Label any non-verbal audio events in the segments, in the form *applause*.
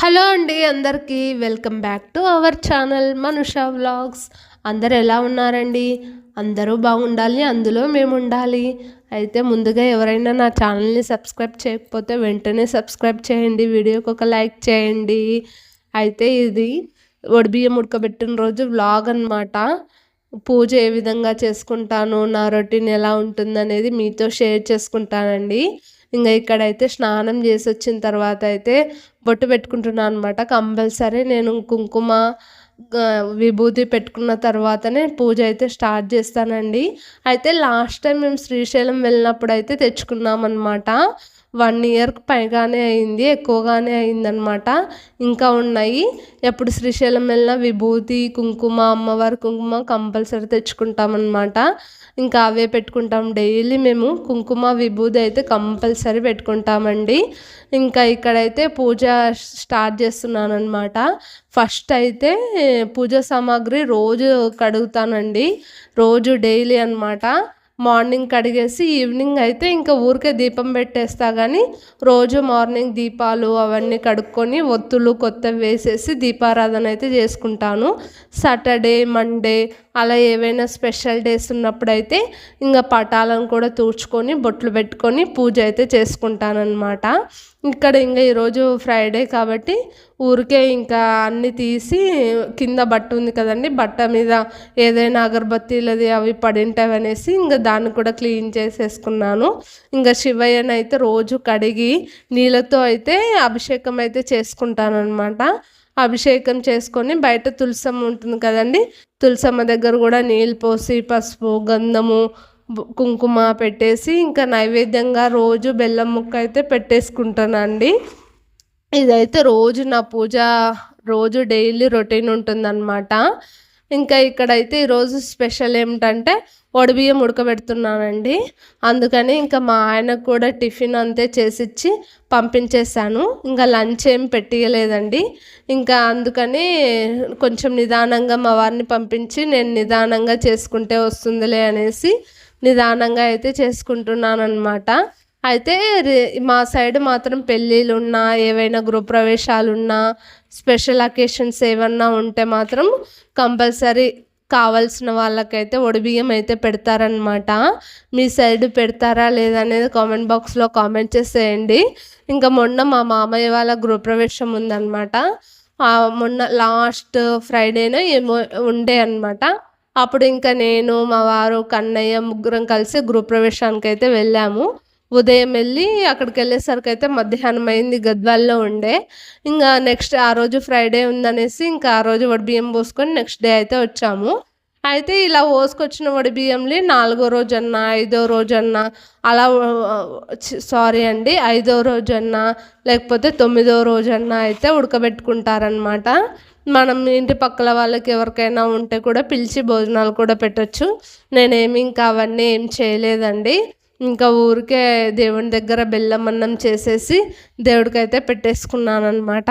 Hello అండి అందరికీ welcome back to our channel Manusha vlogs. అందరు ఎలా ఉన్నారండి? అందరూ బాగుండాలి అందులో మేము ఉండాలి. అయితే ముందుగా ఎవరైనా నా ఛానల్ని సబ్స్క్రైబ్ చేయకపోతే వెంటనే సబ్స్క్రైబ్ చేయండి వీడియోకి ఒక లైక్ చేయండి. అయితే ఇది ఒడిబియ్యం ఉడకబెట్టిన రోజు వ్లాగ్ అనమాట పూజ ఏ విధంగా చేసుకుంటాను నా రొటీన్ ఎలా ఉంటుందనేది మీతో షేర్ చేసుకుంటానండి. ఇంకా ఇక్కడైతే స్నానం చేసి వచ్చిన తర్వాత అయితే బొట్టు పెట్టుకుంటున్నాను అనమాట కంపల్సరీ నేను కుంకుమ విభూతి పెట్టుకున్న తర్వాతనే పూజ అయితే స్టార్ట్ చేస్తానండి. అయితే లాస్ట్ టైం మేము శ్రీశైలం వెళ్ళినప్పుడు అయితే తెచ్చుకున్నామన్నమాట. వన్ ఇయర్కి పైగానే అయింది ఎక్కువగానే అయిందనమాట ఇంకా ఉన్నాయి. ఎప్పుడు శ్రీశైలం వెళ్ళిన విభూతి కుంకుమ అమ్మవారి కుంకుమ కంపల్సరీ తెచ్చుకుంటామన్నమాట. ఇంకా అవే పెట్టుకుంటాం. డైలీ మేము కుంకుమ విభూతి అయితే కంపల్సరీ పెట్టుకుంటామండి. ఇంకా ఇక్కడైతే పూజ స్టార్ట్ చేస్తున్నాను అనమాట ఫస్ట్ అయితే పూజ సామాగ్రి రోజు కడుగుతానండి. రోజు డైలీ అనమాట మార్నింగ్ కడిగేసి ఈవినింగ్ అయితే ఇంకా ఊరికే దీపం పెట్టేస్తా కానీ రోజు మార్నింగ్ దీపాలు అవన్నీ కడుక్కొని ఒత్తులు కొత్తవి వేసేసి దీపారాధన అయితే చేసుకుంటాను. సాటర్డే మండే అలా ఏవైనా స్పెషల్ డేస్ ఉన్నప్పుడు అయితే ఇంకా పటాలను కూడా తూర్చుకొని బొట్లు పెట్టుకొని పూజ అయితే చేసుకుంటానన్నమాట. ఇక్కడ ఇంకా ఈరోజు ఫ్రైడే కాబట్టి ఊరికే ఇంకా అన్నీ తీసి కింద బట్ట ఉంది కదండి బట్ట మీద ఏదైనా అగరబత్తీలది అవి పడింటవి అనేసి ఇంకా దాన్ని కూడా క్లీన్ చేసేసుకున్నాను. ఇంకా శివయ్యని అయితే రోజు కడిగి నీళ్ళతో అయితే అభిషేకం అయితే చేసుకుంటాను అనమాట అభిషేకం చేసుకొని బయట తులసమ్మ ఉంటుంది కదండి తులసమ్మ దగ్గర కూడా నీళ్ళు పోసి పసుపు గంధము కుంకుమ పెట్టేసి ఇంకా నైవేద్యంగా రోజు బెల్లం ముక్క అయితే పెట్టేసుకుంటానండి. ఇదైతే రోజు నా పూజ రోజు డైలీ రొటీన్ ఉంటుందన్నమాట. ఇంకా ఇక్కడైతే ఈరోజు స్పెషల్ ఏమిటంటే వడిబియ్యం ఉడకబెడుతున్నానండి అందుకని ఇంకా మా ఆయనకు కూడా టిఫిన్ అంతే చేసిచ్చి పంపించేశాను. ఇంకా లంచ్ ఏం పెట్టియలేదండి ఇంకా అందుకని కొంచెం నిదానంగా మా వారిని పంపించి నేను నిదానంగా చేసుకుంటే వస్తుందిలే అనేసి నిదానంగా అయితే చేసుకుంటున్నాను అనమాట అయితే మా సైడ్ మాత్రం పెళ్ళిళ్ళు ఉన్నా ఏవైనా గృహప్రవేశాలున్నా స్పెషల్ అకేషన్స్ ఏమన్నా ఉంటే మాత్రం కంపల్సరీ కావాల్సిన వాళ్ళకైతే ఒడిబియ్యం అయితే పెడతారనమాట మీ సైడ్ పెడతారా లేదా అనేది కామెంట్ బాక్స్లో కామెంట్ చేసేయండి. ఇంకా మొన్న మా మామయ్య వాళ్ళ గృహప్రవేశం ఉందన్నమాట. మొన్న లాస్ట్ ఫ్రైడేనో ఏమో ఉండే అనమాట అప్పుడు ఇంకా నేను మా వారు కన్నయ్య ముగ్గురం కలిసి గృహప్రవేశానికి అయితే వెళ్ళాము. ఉదయం వెళ్ళి అక్కడికి వెళ్ళేసరికి అయితే మధ్యాహ్నం అయింది గద్వాల్లో ఉండే. ఇంకా నెక్స్ట్ ఆ రోజు ఫ్రైడే ఉందనేసి ఇంకా ఆ రోజు వడి బియ్యం పోసుకొని నెక్స్ట్ డే అయితే వచ్చాము. అయితే ఇలా పోసుకొచ్చిన వడి బియ్యంని నాలుగో రోజన్నా ఐదో రోజన్నా అలా సారీ అండి ఐదో రోజన్నా లేకపోతే తొమ్మిదో రోజన్నా అయితే ఉడకబెట్టుకుంటారనమాట మనం ఇంటి పక్కల వాళ్ళకి ఎవరికైనా ఉంటే కూడా పిలిచి భోజనాలు కూడా పెట్టచ్చు. నేనేమి ఇంకా అవన్నీ ఏం చేయలేదండి. ఇంకా ఊరికే దేవుని దగ్గర బెల్లం అన్నం చేసేసి దేవుడికైతే పెట్టేసుకున్నాను అనమాట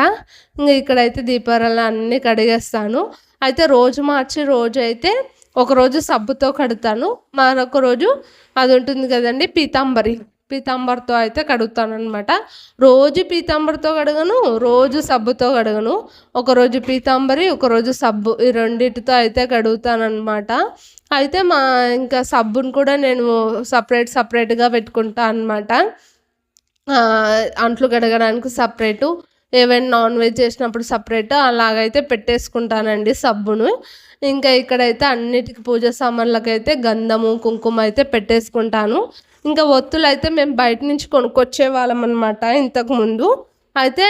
ఇంకా ఇక్కడైతే దీపారాలు అన్నీ కడిగేస్తాను. అయితే రోజు మార్చి రోజు అయితే ఒకరోజు సబ్బుతో కడతాను. మరొక రోజు అది ఉంటుంది కదండి పీతాంబరి. పీతాంబర్తో అయితే కడుగుతానమాట రోజు పీతాంబరితో కడగను రోజు సబ్బుతో కడగను. ఒకరోజు పీతాంబరి ఒకరోజు సబ్బు ఈ రెండింటితో అయితే కడుగుతానమాట అయితే మా ఇంకా సబ్బును కూడా నేను సపరేట్ సపరేట్గా పెట్టుకుంటా అనమాట అంట్లు కడగడానికి సపరేటు ఏవైనా నాన్ వెజ్ చేసినప్పుడు సపరేట్ అలాగైతే పెట్టేసుకుంటానండి సబ్బును. ఇంకా ఇక్కడైతే అన్నిటికీ పూజ సామాన్లకైతే గంధము కుంకుమ అయితే పెట్టేసుకుంటాను. ఇంకా ఒత్తులు అయితే మేము బయట నుంచి కొనుక్కొచ్చే వాళ్ళం అనమాట ఇంతకుముందు. అయితే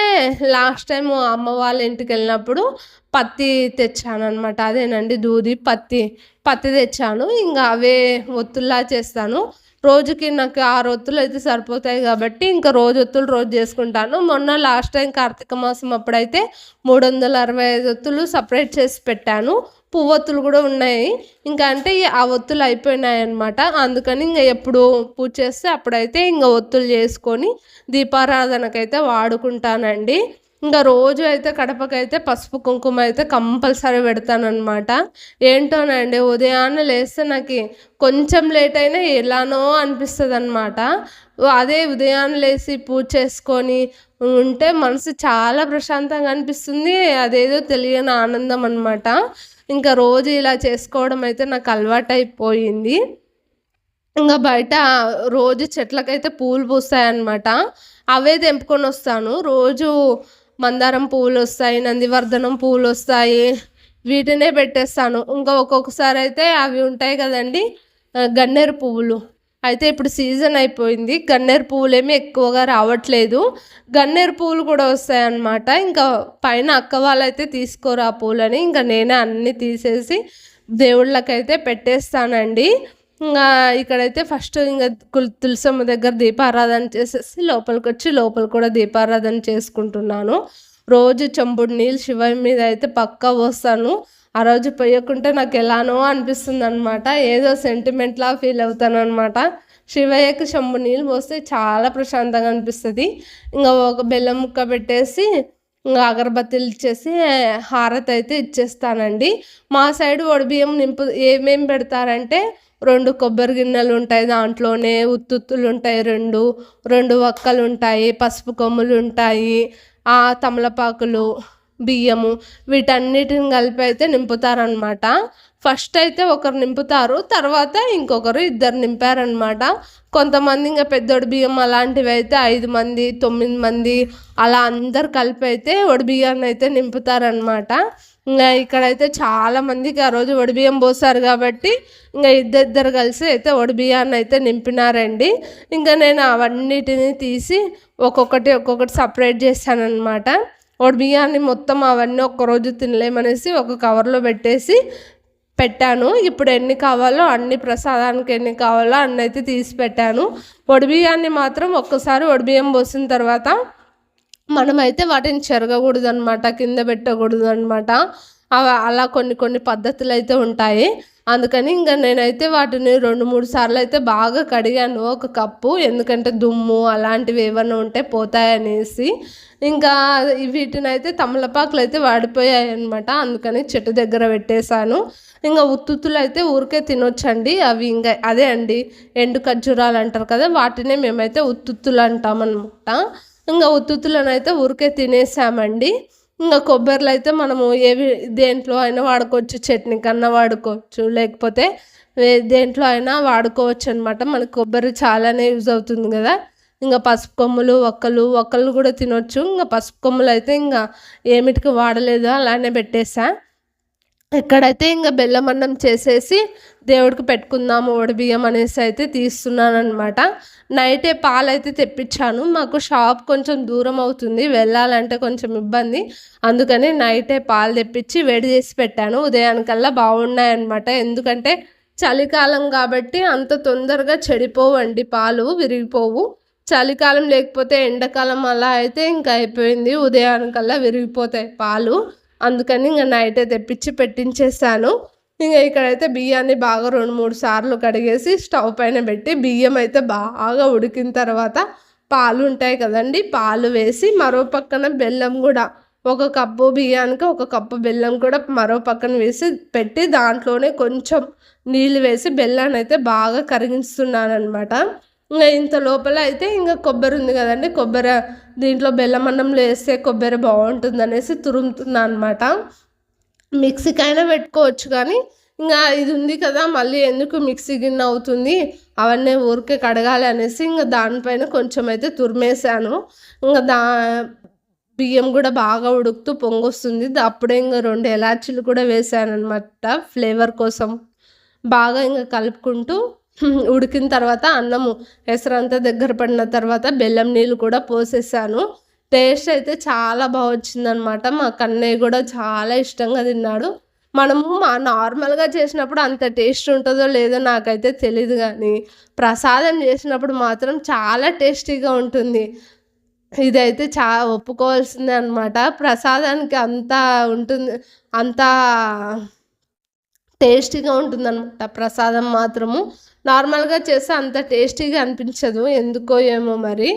లాస్ట్ టైం అమ్మ వాళ్ళ ఇంటికి వెళ్ళినప్పుడు పత్తి తెచ్చాను అనమాట అదేనండి దూది పత్తి పత్తి తెచ్చాను. ఇంకా అవే ఒత్తుల్లా చేస్తాను. రోజుకి నాకు ఆరు ఒత్తులు అయితే సరిపోతాయి కాబట్టి ఇంకా రోజు ఒత్తులు రోజు చేసుకుంటాను. మొన్న లాస్ట్ టైం కార్తీక మాసం అప్పుడైతే మూడు వందల అరవై ఐదు ఒత్తులు సపరేట్ చేసి పెట్టాను. పువ్వొత్తులు కూడా ఉన్నాయి. ఇంకా అంటే ఆ ఒత్తులు అయిపోయినాయి అనమాట అందుకని ఇంకా ఎప్పుడు పూజ చేస్తే అప్పుడైతే ఇంకా ఒత్తులు చేసుకొని దీపారాధనకైతే వాడుకుంటానండి. ఇంకా రోజు అయితే కడపకైతే పసుపు కుంకుమ అయితే కంపల్సరీ పెడతానమాట ఏంటోనండి ఉదయాన్నే లేస్తే నాకు కొంచెం లేట్ అయినా ఎలానో అనిపిస్తుంది అనమాట అదే ఉదయాన్నే లేచి పూజ చేసుకొని ఉంటే మనసు చాలా ప్రశాంతంగా అనిపిస్తుంది. అదేదో తెలియని ఆనందం అనమాట ఇంకా రోజు ఇలా చేసుకోవడం అయితే నాకు అలవాటు అయిపోయింది ఇంకా బయట రోజు చెట్లకైతే పూలు పూస్తాయన్నమాట. అవే తెంపుకొని వస్తాను రోజు మందారం పూలు వస్తాయి నందివర్ధనం పూలు వస్తాయి వీటినే పెట్టేస్తాను. ఇంకా ఒక్కొక్కసారి అయితే అవి ఉంటాయి కదండి గన్నేరు పువ్వులు. అయితే ఇప్పుడు సీజన్ అయిపోయింది. గన్నేరు పువ్వులేమి ఎక్కువగా రావట్లేదు. గన్నేరు పువ్వులు కూడా వస్తాయన్నమాట. ఇంకా పైన అక్క వాళ్ళైతే తీసుకోరు ఆ పూలని. ఇంకా నేనే అన్నీ తీసేసి దేవుళ్ళకైతే పెట్టేస్తానండి. ఇంకా ఇక్కడైతే ఫస్ట్ ఇంకా తులసమ్మ దగ్గర దీపారాధన చేసేసి లోపలికి వచ్చి లోపల కూడా దీపారాధన చేసుకుంటున్నాను. రోజు చెంబుడు నీళ్ళు శివ మీద అయితే పక్కా పోస్తాను. ఆ రోజు పోయకుంటే నాకు ఎలానో అనిపిస్తుంది అనమాట ఏదో సెంటిమెంట్లా ఫీల్ అవుతాను అనమాట శివయ్యకి చెంబు నీళ్ళు పోస్తే చాలా ప్రశాంతంగా అనిపిస్తుంది. ఇంకా ఒక బెల్లం ముక్క పెట్టేసి ఇంకా అగరబత్తీలు ఇచ్చేసి హారతి అయితే ఇచ్చేస్తానండి. మా సైడ్ బియ్యం నింపు ఏమేమి పెడతారంటే రెండు కొబ్బరి గిన్నెలు ఉంటాయి దాంట్లోనే ఉత్తుత్తులు ఉంటాయి రెండు రెండు వక్కలు ఉంటాయి పసుపు కొమ్ములు ఉంటాయి తమలపాకులు బియ్యము వీటన్నిటిని కలిపి అయితే నింపుతారనమాట ఫస్ట్ అయితే ఒకరు నింపుతారు తర్వాత ఇంకొకరు ఇద్దరు నింపారనమాట కొంతమంది ఇంకా పెద్దోడి బియ్యం అలాంటివి అయితే ఐదు మంది తొమ్మిది మంది అలా అందరు కలిపి అయితే బియ్యాన్ని అయితే నింపుతారనమాట ఇంకా ఇక్కడైతే చాలా మందికి ఆ రోజు బియ్యం పోసారు కాబట్టి ఇంకా ఇద్దరిద్దరు కలిసి అయితే బియ్యాన్ని అయితే నింపినారండి. ఇంకా నేను అవన్నిటిని తీసి ఒక్కొక్కటి ఒక్కొక్కటి సపరేట్ వాడు బియ్యాన్ని మొత్తం అవన్నీ ఒక్కరోజు తినలేమనేసి ఒక కవర్లో పెట్టేసి పెట్టాను. ఇప్పుడు ఎన్ని కావాలో అన్ని ప్రసాదానికి ఎన్ని కావాలో అన్ని అయితే తీసి పెట్టాను. బియ్యాన్ని మాత్రం ఒక్కసారి బియ్యం పోసిన తర్వాత మనమైతే వాటిని చెరగకూడదు అనమాట కింద పెట్టకూడదు అనమాట అలా కొన్ని కొన్ని పద్ధతులు అయితే ఉంటాయి. అందుకని ఇంకా నేనైతే వాటిని రెండు మూడు సార్లు అయితే బాగా కడిగాను. ఒక కప్పు ఎందుకంటే దుమ్ము అలాంటివి ఏమైనా ఉంటే పోతాయనేసి. ఇంకా వీటిని అయితే తమలపాకులు అయితే వాడిపోయాయి అనమాట అందుకని చెట్టు దగ్గర పెట్టేశాను. ఇంకా ఉత్తుత్తులు అయితే ఊరికే తినొచ్చండి. అవి ఇంకా అదే అండి. ఎండు ఖర్జూరాలు అంటారు కదా వాటినే మేమైతే ఉత్తుత్తులు అంటామన్నమాట. ఇంకా ఉత్తుత్తులను అయితే ఊరికే తినేసామండి. ఇంకా కొబ్బరిలో అయితే మనము ఏవి దేంట్లో అయినా వాడుకోవచ్చు. చట్నీ కన్నా వాడుకోవచ్చు. లేకపోతే దేంట్లో అయినా వాడుకోవచ్చు అనమాట మనకి కొబ్బరి చాలానే యూజ్ అవుతుంది కదా. ఇంకా పసుపు కొమ్ములు ఒక్కలు ఒక్కలు కూడా తినొచ్చు. ఇంకా పసుపు కొమ్ములు అయితే ఇంకా ఏమిటికి వాడలేదు. అలానే పెట్టేసా. ఎక్కడైతే ఇంకా బెల్లం అన్నం చేసేసి దేవుడికి పెట్టుకుందాము బియ్యం అనేసి అయితే తీస్తున్నాను అనమాట నైటే పాలు అయితే తెప్పించాను. మాకు షాప్ కొంచెం దూరం అవుతుంది. వెళ్ళాలంటే కొంచెం ఇబ్బంది. అందుకని నైటే పాలు తెప్పించి వేడి చేసి పెట్టాను. ఉదయానికల్లా బాగున్నాయన్నమాట. ఎందుకంటే చలికాలం కాబట్టి అంత తొందరగా చెడిపోవండి పాలు విరిగిపోవు. చలికాలం లేకపోతే ఎండాకాలం అలా అయితే ఇంకా అయిపోయింది. ఉదయానికల్లా విరిగిపోతాయి పాలు. అందుకని ఇంకా నైట్ తెప్పించి పెట్టించేసాను. ఇంకా ఇక్కడైతే బియ్యాన్ని బాగా రెండు మూడు సార్లు కడిగేసి స్టవ్ పైన పెట్టి బియ్యం అయితే బాగా ఉడికిన తర్వాత పాలు ఉంటాయి కదండి పాలు వేసి మరో పక్కన బెల్లం కూడా ఒక కప్పు బియ్యానికి ఒక కప్పు బెల్లం కూడా మరో పక్కన వేసి పెట్టి దాంట్లోనే కొంచెం నీళ్ళు వేసి బెల్లాన్ని అయితే బాగా కరిగిస్తున్నాను అనమాట ఇంకా ఇంత లోపల అయితే ఇంకా కొబ్బరి ఉంది కదండి. కొబ్బరి దీంట్లో బెల్లం అన్నంలో వేస్తే కొబ్బరి బాగుంటుంది అనేసి తురుముతున్నా అనమాట మిక్సీకైనా పెట్టుకోవచ్చు కానీ ఇంకా ఇది ఉంది కదా మళ్ళీ ఎందుకు మిక్సీ గిన్నె అవుతుంది? అవన్నీ ఊరికే కడగాలి అనేసి ఇంకా దానిపైన కొంచెం అయితే తురిమేసాను ఇంకా దా బియ్యం కూడా బాగా ఉడుకుతూ పొంగొస్తుంది. అప్పుడే ఇంకా రెండు ఎలాచీలు కూడా వేసాను అనమాట ఫ్లేవర్ కోసం. బాగా ఇంకా కలుపుకుంటూ *laughs* ఉడికిన తర్వాత అన్నము ఎసరంతా దగ్గర పడిన తర్వాత బెల్లం నీళ్ళు కూడా పోసేసాను. టేస్ట్ అయితే చాలా బాగా వచ్చిందనమాట మా కన్నయ్య కూడా చాలా ఇష్టంగా తిన్నాడు. మనము మా నార్మల్గా చేసినప్పుడు అంత టేస్ట్ ఉంటుందో లేదో నాకైతే తెలియదు కానీ ప్రసాదం చేసినప్పుడు మాత్రం చాలా టేస్టీగా ఉంటుంది. ఇదైతే చా ఒప్పుకోవాల్సిందే అనమాట ప్రసాదానికి అంత ఉంటుంది అంత టేస్టీగా ఉంటుందన్నమాట. ప్రసాదం మాత్రము. నార్మల్గా చేస్తే అంత టేస్టీగా అనిపించదు. ఎందుకో ఏమో మరి.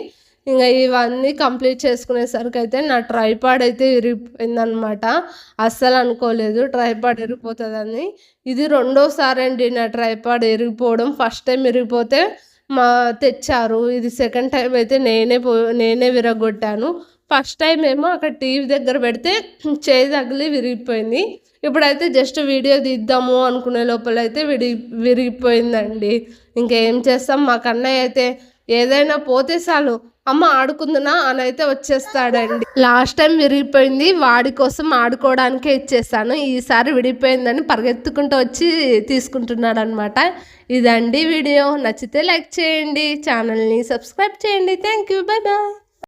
ఇంకా ఇవన్నీ కంప్లీట్ చేసుకునేసరికి అయితే నా ట్రైపాడ్ అయితే ఇరిగిపోయిందనమాట అస్సలు అనుకోలేదు. ట్రైపాడ్ విరిగిపోతుందని. ఇది రెండోసారి అండి నా ట్రైపాడ్ విరిగిపోవడం. ఫస్ట్ టైం విరిగిపోతే మా తెచ్చారు. ఇది సెకండ్ టైం అయితే నేనే పో నేనే విరగొట్టాను. ఫస్ట్ టైం ఏమో అక్కడ టీవీ దగ్గర పెడితే *clears throat* చేయి తగిలి విరిగిపోయింది. ఇప్పుడైతే జస్ట్ వీడియో తీద్దాము అనుకునే లోపల అయితే విడి విరిగిపోయిందండి. ఇంకేం చేస్తాం? మా కన్నయ్య అయితే ఏదైనా పోతే చాలు అమ్మ ఆడుకుందునా అని అయితే వచ్చేస్తాడండి. లాస్ట్ టైం విరిగిపోయింది వాడి కోసం ఆడుకోవడానికే ఇచ్చేస్తాను ఈసారి విడిపోయిందని పరిగెత్తుకుంటూ వచ్చి తీసుకుంటున్నాడు అనమాట ఇదండి వీడియో. నచ్చితే లైక్ చేయండి ఛానల్ని సబ్స్క్రైబ్ చేయండి. Thank you. Bye bye